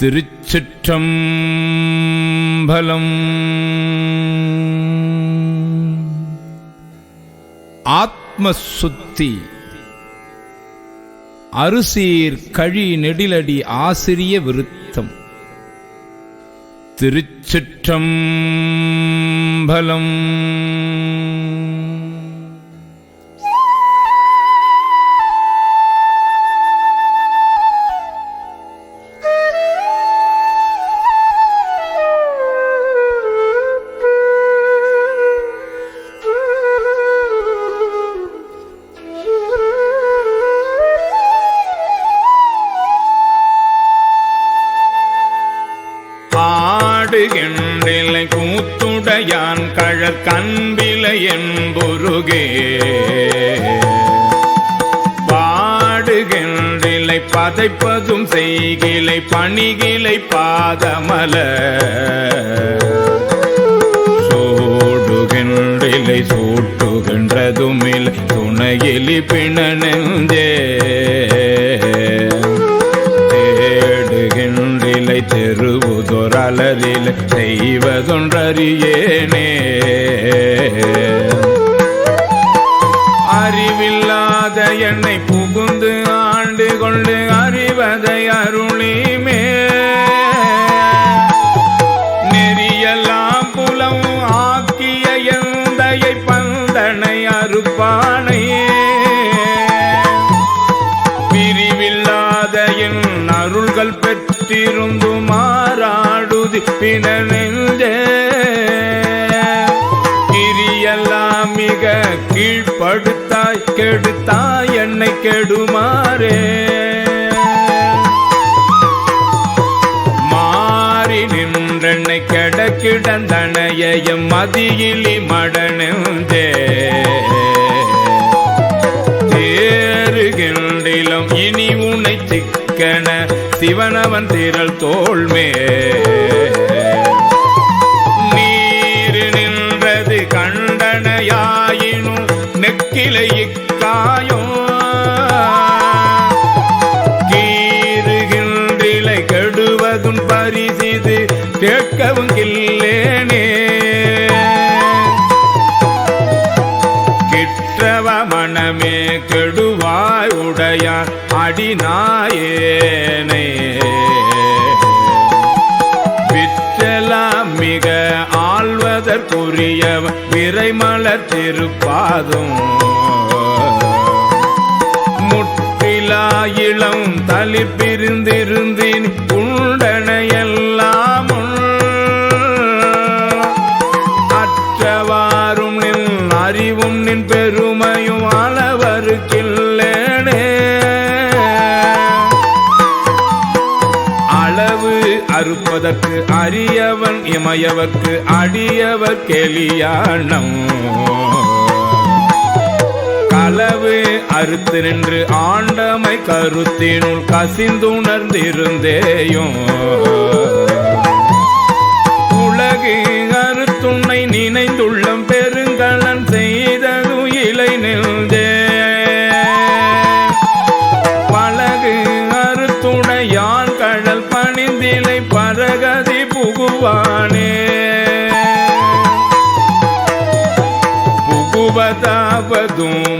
திருச்சிற்றம்பலம். ஆத்மசுத்தி. அருசீர் கழி நெடிலடி ஆசிரிய விருத்தம். திருச்சிற்றம்பலம். ஆடுகின்றிலை கூத்துடையான் கழற் கண்பிலை என்புருகே. பாடுகின்றிலை பதைப்பதும் செய்கிலை பணிகிலை பாதமல. சோடுகின்றிலை சூட்டுகின்றதுமில்லை துணையிலி பிணனெஞ்சே அறிவதொன்றறியேனே அறிவில்லாத என்னை புகுந்து ஆண்டு கொண்டு அறிவதை அருளிமே. நெறியெல்லாம் புலம் ஆக்கிய எந்தையை பந்தனை அறுப்பானையே பிரிவில்லாத என் அருள்கள் பெற்றிருந்துமா மாறாடுதி பிணனெஞ்சே கிரியெல்லாம் மிக கீழ்படுத்தாய் கெடுத்தாய் என்னை கெடுமாறே. மாறி நின்றென்னை கெட கிடந்தனையம் மதியிலி மடனெஞ்சே தேறுகின்றிலும் இனி உனை சிக்கன சிவனவன் திரள் தோல்மே கில்லேனே கிற்றவ மனமே கெடுவாய் உடையான் அடிநாயேனே. விற்றலாம் மிக ஆள்வதற்குரியவன் விரைமலர் திருப்பாதும் முற்றிலா இளம் தளிர் அறுப்பதற்கு அரியவன் இமையவர்க்கு அடியவர் கெளியானம் களவு அறுத்து நின்று ஆண்டமை கருத்தினுள் கசிந்துணர்ந்திருந்தேயும். புகுவானே. புகுவதாவதும்